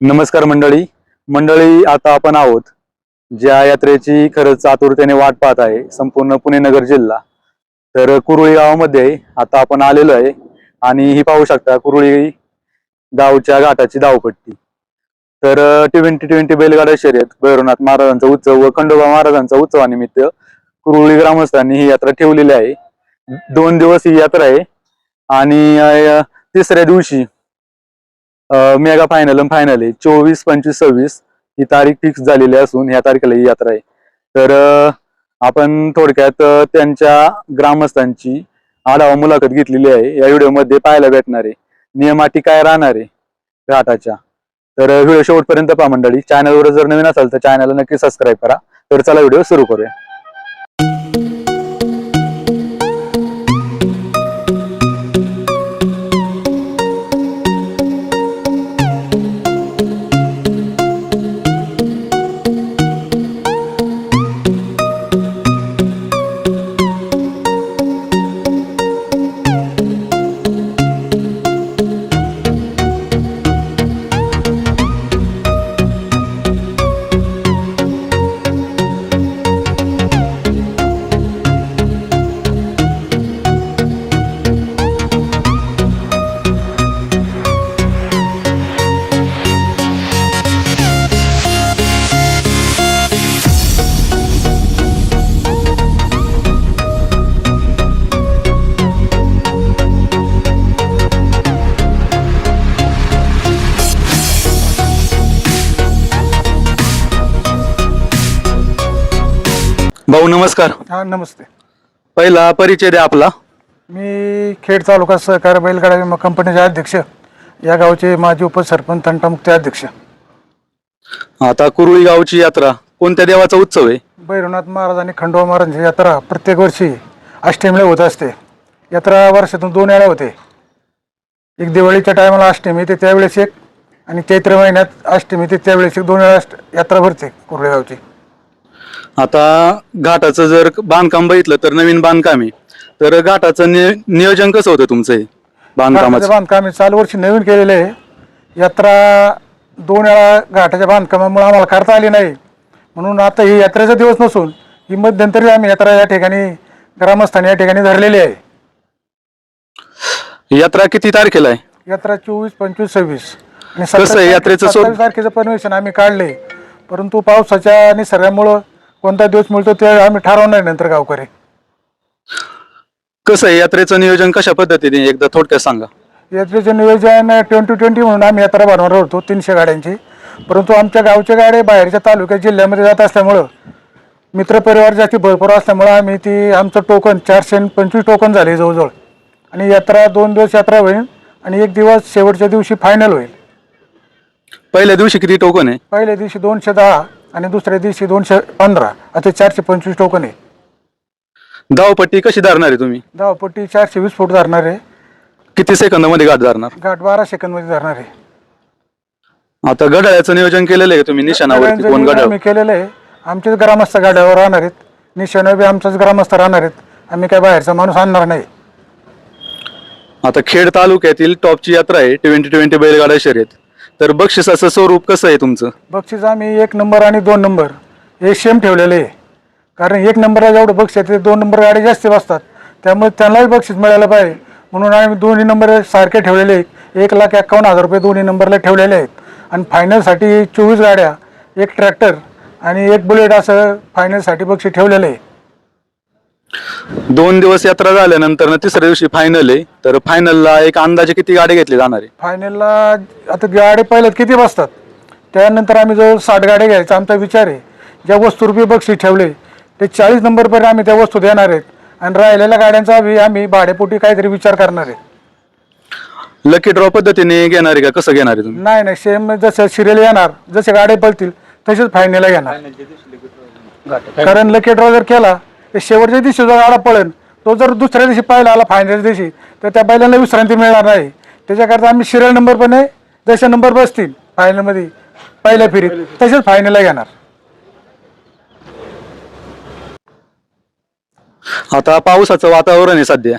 नमस्कार मंडळी. मंडळी आता आपण आहोत ज्या यात्रेची खरंच आतुरतेने वाट पाहत आहे संपूर्ण पुणे नगर जिल्हा. तर कुरुळी गावामध्ये आता आपण आलेलो आहे आणि ही पाहू शकता कुरुळी गावच्या घाटाची धावपट्टी. तर ट्वेंटी ट्वेंटी बैलगाडा शर्यत भैरवनाथ महाराजांचा उत्सव व खंडोबा महाराजांचा उत्सवानिमित्त कुरुळी ग्रामस्थांनी ही यात्रा ठेवलेली आहे. दोन दिवस ही यात्रा आहे आणि तिसऱ्या दिवशी मेगा फायनल आणि फायनल आहे. चोवीस पंचवीस सव्वीस ही तारीख फिक्स झालेली असून ह्या तारखेला ही यात्रा आहे. तर आपण थोडक्यात त्यांच्या ग्रामस्थांची आढावा मुलाखत घेतलेली आहे. या व्हिडिओमध्ये पाहायला भेटणार आहे. नियमाटी काय राहणार आहे? घाटाच्या. तर व्हिडिओ शेवटपर्यंत पहा मंडळी. चॅनलवर जर नवीन असाल तर चॅनलला नक्की सबस्क्राईब करा. तर चला व्हिडिओ सुरू करूया. भाऊ नमस्कार. हा नमस्ते. पहिला परिचय द्या आपला. मी खेड तालुका सहकार बैलगाडा विमा कंपनीचे अध्यक्ष या गावचे माजी उपसरपंच तंटामुक्ती अध्यक्ष. आता कुरुळी गावची यात्रा कोणत्या देवाचा उत्सव आहे? भैरवनाथ महाराज आणि खंडोबा महाराजांची यात्रा प्रत्येक वर्षी अष्टमीला होत असते. यात्रा वर्षातून दोन वेळा होते. एक दिवाळीच्या टायमाला अष्टमी येते त्यावेळेस एक आणि चैत्र महिन्यात अष्टमी येते त्यावेळेस एक दोन वेळा अष्ट- यात्रा भरते कुर्ले गावची. आता घाटाचं जर बांधकाम बघितलं तर नवीन बांधकाम आहे. तर घाटाचं नि- नियोजन कसं होतं तुमचं हे बांधकामाचं? बांधकाम हे चालू वर्षी नवीन केलेले आहे. यात्रा दोन वेळा घाटाच्या बांधकामामुळे आम्हाला करता आली नाही. म्हणून आता ही यात्रेचा दिवस नसून ही मध्यंतरी आम्ही यात्रा या ठिकाणी ग्रामस्थांनी या ठिकाणी धरलेली आहे. यात्रा किती तारखेला आहे? यात्रा चोवीस पंचवीस सव्वीस. आणि कसं आहे? सत्तावीस यात्रेचं? सत्तावीस तारखेचं परमिशन आम्ही काढले. परंतु पावसाच्या निसर्गामुळं कोणता दिवस मिळतो ते आम्ही ठरवणार नंतर गावकरी. कसं आहे यात्रेचं नियोजन कशा पद्धतीने? एकदा थोडक्यात सांगा. यात्रेचं नियोजन ट्वेंटी ट्वेंटी म्हणून आम्ही यात्रा बनवणार होतो तीनशे गाड्यांची. परंतु आमच्या गावच्या गाड्या बाहेरच्या तालुक्या जिल्ह्यामध्ये जात असल्यामुळं मित्रपरिवार जास्ती भरपूर असल्यामुळं आम्ही ती आमचं टोकन चारशे आणि पंचवीस टोकन झाले जवळजवळ. आणि यात्रा दोन दिवस यात्रा होईल आणि एक दिवस शेवटच्या दिवशी फायनल होईल. पहिल्या दिवशी किती टोकन आहे? पहिल्या दिवशी दोनशे दहा. आणि दुसऱ्या दिवशी दोनशे पंधरा. असे चारशे पंचवीस टोकन आहे. धावपट्टी कशी धरणार आहे तुम्ही? धावपट्टी चारशे वीस फूट धरणार आहे. किती सेकंदामध्ये घाट धरणार? घाट बारा सेकंदमध्ये धरणार आहे. आता गडाळ्याचं नियोजन केलेलं आहे का तुम्ही निशाणावरती? सगळ्यांचं कोण गडाळ आम्ही केलेलं आहे. आमचेच ग्रामस्थ गाड्यावर राहणार आहेत. निशाणा बी आमचाच ग्रामस्थ राहणार आहेत. आम्ही काय बाहेरचा माणूस आणणार नाही. आता खेड तालुक्यातील टॉपची यात्रा आहे. ट्वेंटी ट्वेंटी बैलगाडा शर्यत. तर बक्षिसाचं स्वरूप कसं आहे तुमचं? बक्षीस आम्ही एक नंबर आणि दोन नंबर. हे सेम ठेवलेले आहे. कारण एक नंबरला जेवढं बक्षीस आहे ते दोन नंबर गाडी जास्त बसतात. त्यामुळे त्यांनाही बक्षीस मिळालं पाहिजे. म्हणून आम्ही दोन्ही नंबर सारखे ठेवलेले आहेत. एक लाख एकावन्न हजार रुपये दोन्ही नंबरला ठेवलेले आहेत. आणि फायनलसाठी चोवीस गाड्या एक ट्रॅक्टर आणि एक बुलेट असं फायनलसाठी बक्षीस ठेवलेलं आहे. दोन दिवस यात्रा झाल्यानंतर ना तिसऱ्या दिवशी फायनल आहे. तर फायनलला एक अंदाजे किती गाडी घेतली जाणार आहे? फायनलला आता गाडी पहिल्यात किती बसतात? त्यानंतर आम्ही जवळ साठ गाड्या घ्यायचा आमचा विचार आहे. ज्या वस्तू रुपये बक्षीस ठेवले ते चाळीस नंबरपर्यंत आम्ही त्या वस्तू देणार आहेत. आणि राहिलेल्या गाड्यांचा आम्ही भाडेपोटी काहीतरी विचार करणार आहे. लकी ड्रॉ पद्धतीने घेणार आहे का? कसं घेणार आहे तुम्ही? नाही नाही. सेम जसं सिरियल येणार जसे गाड्या पळतील तसेच फायनलला येणार कारण लकी ड्रॉ जर केला तर शेवटच्या दिवशी जो गाडा पळेल तो जर दुसऱ्या दिवशी पाहिला आला फायनल दिवशी तर त्या बैलांना विश्रांती मिळणार नाही. त्याच्याकरता आम्ही सिरियल नंबर पण आहे जसे नंबर बसतील फायनलमध्ये पहिल्या फेरीत तसेच फायनलला घेणार. आता पावसाचं वातावरण आहे सध्या.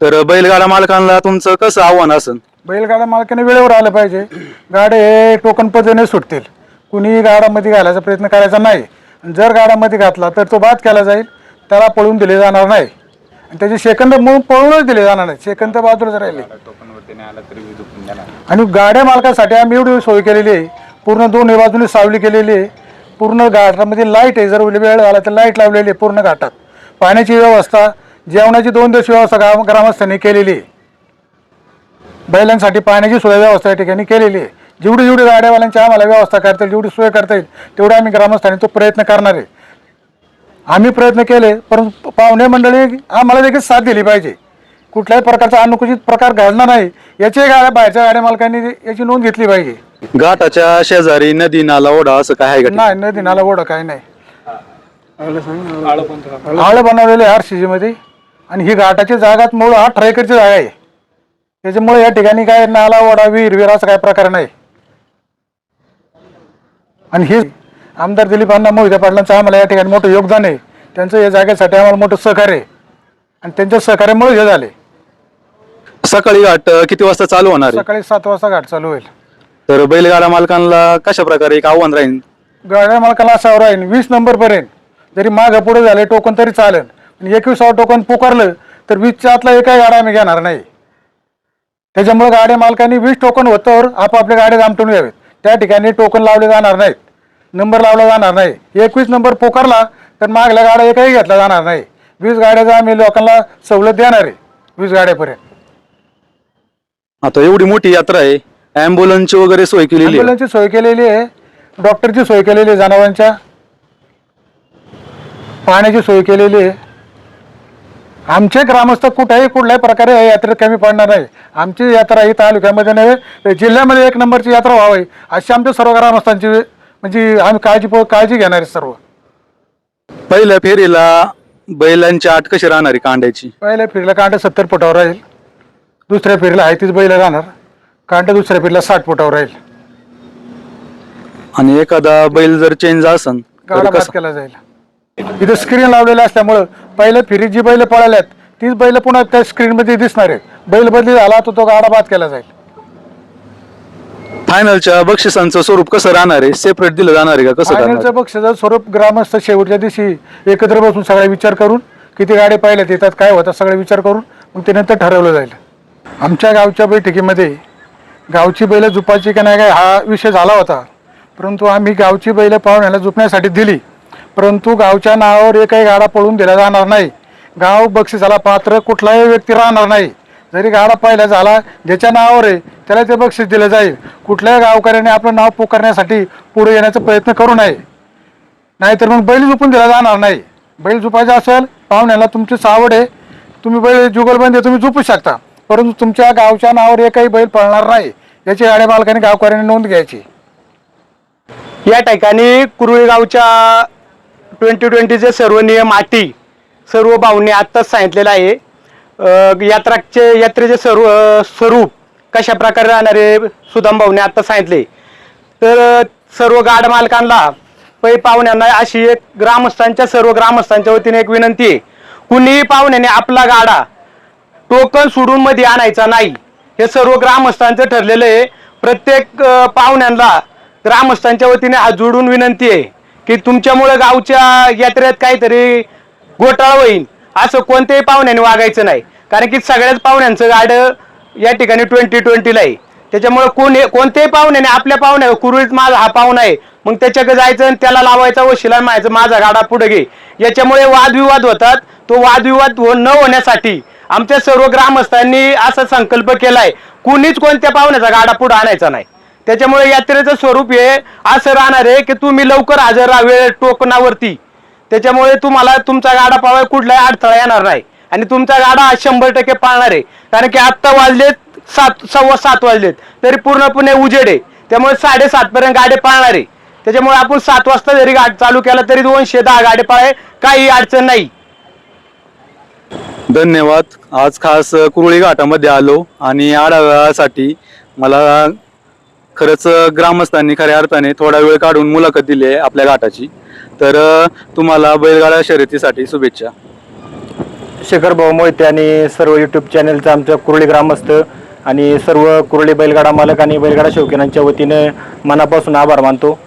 तर बैलगाडा मालकांना तुमचं कसं आव्हान असेल? बैलगाडा मालकाने वेळेवर आलं पाहिजे. गाड्या हे टोकन पद्धतीने सुटतील. कुणी गाड्यामध्ये घालायचा प्रयत्न करायचा नाही. जर गाड्यामध्ये घातला तर तो बाद केला जाईल. त्याला पळून दिले जाणार नाही. आणि त्याचे सेकंद म्हणून पळूनच दिले जाणार नाही. सेकंद बाजूलाच राहिले. आणि गाड्या मालकासाठी आम्ही एवढी सोय केलेली आहे. पूर्ण दोन्ही बाजूने सावली केलेली आहे. पूर्ण घाटामध्ये लाइट आहे. जर वेळ झाला तर लाइट लावलेली आहे पूर्ण घाटात. पाण्याची व्यवस्था जेवणाची दोन दिवस व्यवस्था गाव ग्रामस्थांनी केलेली आहे. बैलांसाठी पाण्याची सुद्धा व्यवस्था या ठिकाणी केलेली आहे. जेवढी जेवढी गाड्यावाल्यांची आम्हाला व्यवस्था करता येईल जेवढी सोय करता येईल तेवढा आम्ही ग्रामस्थांनी तो प्रयत्न करणार आहे. आम्ही प्रयत्न केले परंतु पाहुणे मंडळी आम्हाला देखील साथ दिली पाहिजे. कुठल्याही प्रकारचा अनुचित प्रकार घडणार नाही याची गाड्या बाहेरच्या गाड्या मालकांनी याची नोंद घेतली पाहिजे. घाटाच्या शेजारी नदी नाला ओढा असं काय आहे नाही नदी नाला ओढ काही नाही. आळं बनवलेले आर सी मध्ये. आणि ही घाटाची जागात मूळ अठरा एकरची जागा आहे. त्याच्यामुळे या ठिकाणी काय नाला ओढा विहीर विहीर असा काय प्रकार नाही. आणि हे आमदार दिलीप अण्णा मोहिते पाटलांचं आम्हाला या ठिकाणी मोठं योगदान आहे. त्यांचं या जागेसाठी आम्हाला मोठं सहकार्य आहे. आणि त्यांच्या सहकार्यामुळे हे झाले. सकाळी घाट अं, किती वाजता चालू होणार आहे? सकाळी सात वाजता घाट चालू होईल. तर बैलगाडा मालकांना कशा प्रकारे एक आव्हान राहील? गाड्या मालकाला असा राहील. वीस नंबर पर्यंत. जरी मागं पुढे झाले टोकन तरी चालेल. आणि एकविसावं टोकन पुकारलं तर वीसच्या आतला एकही गाडा आम्ही घेणार नाही. त्याच्यामुळे गाड्या मालकांनी वीस टोकन होतं आपापल्या गाड्या दामटून यावेत. त्या ठिकाणी टोकन लावले जाणार नाहीत. नंबर लावला जाणार नाही. एकवीस नंबर पुकारला तर मागल्या गाड्या एकही घेतला जाणार नाही. वीस गाड्याचा आम्ही लोकांना सवलत देणार आहे वीस गाड्यापर्यंत. आता एवढी मोठी यात्रा आहे अँब्युलन्सची वगैरे सोय केलेली आहे? ॲम्ब्युलन्सची सोय केलेली आहे डॉक्टरची सोय केलेली आहे जनावरांच्या. पाण्याची सोय केलेली आहे. आमचे ग्रामस्थ कुठेही कुठल्याही प्रकारे या यात्रेत कमी पडणार नाही. आमची यात्रा ही तालुक्यामध्ये नव्हे तर जिल्ह्यामध्ये एक नंबरची यात्रा व्हावी अशी आमच्या सर्व ग्रामस्थांची म्हणजे आम्ही काळजी काळजी घेणार आहे सर्व. पहिल्या फेरीला बैलांची आट कशी राहणार आहे कांड्याची? पहिल्या फेरीला कांटे सत्तर फुटावर राहील. दुसऱ्या फेरीला आहे तीच बैल राहणार. कांटे दुसऱ्या फेरीला साठ फुटावर राहील. आणि एखादा बैल जर चेंज असन तर गाडा बाद कसं केला जाईल. इथं स्क्रीन लावलेलं असल्यामुळं पहिल्या फिरीत जी बैल पळाल्यात तीच बैल पुन्हा त्या स्क्रीन मध्ये दिसणार. आहे बैल बदली झाला तर तो गाडा बाद केला जाईल. फायनलच्या बक्षिसांचं स्वरूप कसं राहणार आहे? सेपरेट दिलं जाणार आहे का? कसं करणार फायनलचं बक्षिसाचं स्वरूप ग्रामस्थ शेवटच्या दिवशी एकत्र बसून सगळा विचार करून किती गाड्या पाहिल्यात येतात काय होतात सगळा विचार करून मग ते नंतर ठरवलं जाईल. आमच्या गावच्या बैठकीमध्ये गावची बैलं जुपायची का नाही काय हा विषय झाला होता. परंतु आम्ही गावची बैलं पाहुण्याला जुपण्यासाठी दिली. परंतु गावच्या नावावर एकही गाडा पळून दिला जाणार नाही. गाव बक्षिसाला पात्र कुठलाही व्यक्ती राहणार नाही. जरी गाडा पहिला झाला ज्याच्या नावावर आहे त्याला ते बक्षीस दिलं जाईल. कुठल्याही गावकऱ्याने आपलं नाव पुकारण्यासाठी पुढे येण्याचा प्रयत्न करू नये. नाहीतर मग बैल झोपून दिला जाणार नाही. बैल झुपायचा असेल पाहुण्याला तुमची आवड आहे. तुम्ही बैल जुगलबंदी तुम्ही झोपू शकता. परंतु तुमच्या गावच्या नावावर एकही बैल पळणार नाही. याची गाड्या मालकाने गावकऱ्याने नोंद घ्यायची. या ठिकाणी कुरुळी गावच्या ट्वेंटी ट्वेंटीचे सर्व नियम अटी सर्व भाऊंनी आत्ताच सांगितलेलं आहे. यात्राचे यात्रेचे स्वरू स्वरूप कशा प्रकारे राहणार आहे सुदाम भाऊने सांगितले. तर सर्व गाड मालकांना पै पाहुण्यांना अशी एक ग्रामस्थांच्या सर्व ग्रामस्थांच्या वतीने एक विनंती आहे. कुणीही पाहुण्याने आपला गाडा टोकन सोडून मध्ये आणायचा नाही. हे सर्व ग्रामस्थांचं ठरलेलं आहे. प्रत्येक पाहुण्यांना ग्रामस्थांच्या वतीने हात जोडून विनंती आहे की तुमच्यामुळे गावच्या यात्रेत काहीतरी घोटाळा होईल. असं कोणत्याही पाहुण्याने वागायचं नाही. कारण की सगळ्याच पाहुण्यांचं गाडं या ठिकाणी ट्वेंटी ट्वेंटीला आहे. त्याच्यामुळे कोण कोणत्याही पाहुण्याने आपल्या पाहुण्या कुरुळीत माझा हा पाहुणा आहे. मग त्याच्याकडे जायचं आणि त्याला लावायचा वशिला मायचं माझा गाडा पुढे घे. याच्यामुळे वादविवाद होतात. तो वादविवाद हो- न होण्यासाठी आमच्या सर्व ग्रामस्थांनी असा संकल्प केलाय. कुणीच कोणत्या पाहुण्याचा गाडा पुढे आणायचा नाही. त्याच्यामुळे यात्रेचं स्वरूप हे असं राहणार आहे की तुम्ही लवकर हजर राहा वेळ टोकणावरती. त्याच्यामुळे तुम्हाला तुमचा गाडा पावाय कुठलाही अडथळा येणार नाही. आणि तुमचा गाडा आज शंभर टक्के पाळणार. आहे कारण की आत्ता वाजलेत सात सव्वा सात वाजलेत. तरी पूर्णपणे उजेड आहे. त्यामुळे साडेसात पर्यंत गाडे पाळणार. आहे त्याच्यामुळे आपण सात वाजता जरी गाडी चालू केला तरी दोनशे दहा गाडे पाळे काही अडचण नाही. धन्यवाद. आज खास कुरुळी घाटामध्ये आलो आणि आढाव्यासाठी मला खरंच ग्रामस्थांनी खऱ्या अर्थाने थोडा वेळ काढून मुलाखत दिली आहे आपल्या घाटाची. तर तुम्हाला बैलगाडा शर्यतीसाठी शुभेच्छा. शेखर भाऊ मोहिते आणि सर्व युट्यूब चॅनलचं आमचं कुरळी ग्रामस्थ आणि सर्व कुरळी बैलगाडा मालक आणि बैलगाडा शौकीनांच्या वतीने मनापासून आभार मानतो.